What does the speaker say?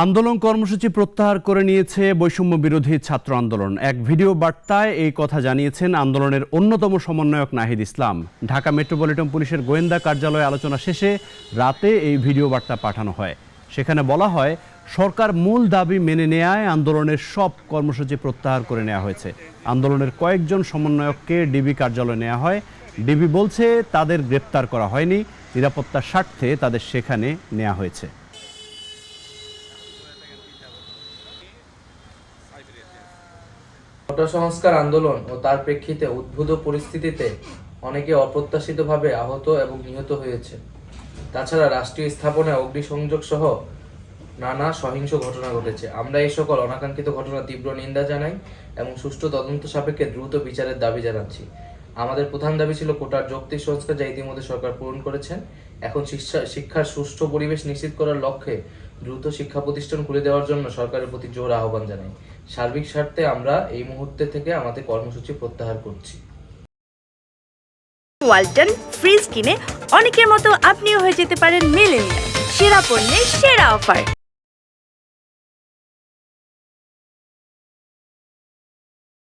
আন্দোলন কর্মসূচি প্রত্যাহার করে নিয়েছে বৈষম্য বিরোধী ছাত্র আন্দোলন। এক ভিডিও বার্তায় এই কথা জানিয়েছেন আন্দোলনের অন্যতম সমন্বয়ক নাহিদ ইসলাম। ঢাকা মেট্রোপলিটন পুলিশের গোয়েন্দা কার্যালয়ে আলোচনা শেষে রাতে এই ভিডিও বার্তা পাঠানো হয়। সেখানে বলা হয়, সরকার মূল দাবি মেনে নেয়ায় আন্দোলনের সব কর্মসূচি প্রত্যাহার করে নেওয়া হয়েছে। আন্দোলনের কয়েকজন সমন্বয়ককে ডিবি কার্যালয়ে নেওয়া হয়। ডিবি বলছে, তাদের গ্রেপ্তার করা হয়নি। নিরাপত্তার স্বার্থে তাদের সেখানে নেওয়া হয়েছে। সংস্কার আন্দোলন ও তার প্রেক্ষিতে উদ্ভূত পরিস্থিতিতে অনেকে অপ্রত্যাশিতভাবে আহত এবং নিহত হয়েছে। তাছাড়া রাষ্ট্রীয় স্থাপনায় অগ্নিসংযোগ সহ নানা সহিংস ঘটনা ঘটেছে। আমরা এই সকল অনাকাঙ্ক্ষিত ঘটনা তীব্র নিন্দা জানাই এবং সুষ্ঠু তদন্ত সাপেক্ষে দ্রুত বিচারের দাবি জানাচ্ছি। আমাদের প্রধান দাবি ছিল কোটার যৌক্তিক সংস্কার যা ইতিমধ্যে সরকার পূরণ করেছেন। এখন শিক্ষা, শিক্ষার সুষ্ঠু পরিবেশ নিশ্চিত করার লক্ষ্যে দ্রুত শিক্ষা প্রতিষ্ঠান খুলে দেওয়ার জন্য সরকারের প্রতি জোর আহ্বান জানাই। সার্বিক স্বার্থে আমরা এই মুহূর্তে থেকে আমাদের কর্মসূচি প্রত্যাহার করছি। ওয়ালটন ফ্রিজ কিনে অনেকের মতো আপনিও হয়ে যেতে পারেন মিলেনিয়াল। সেরা পণ্যের সেরা অফার।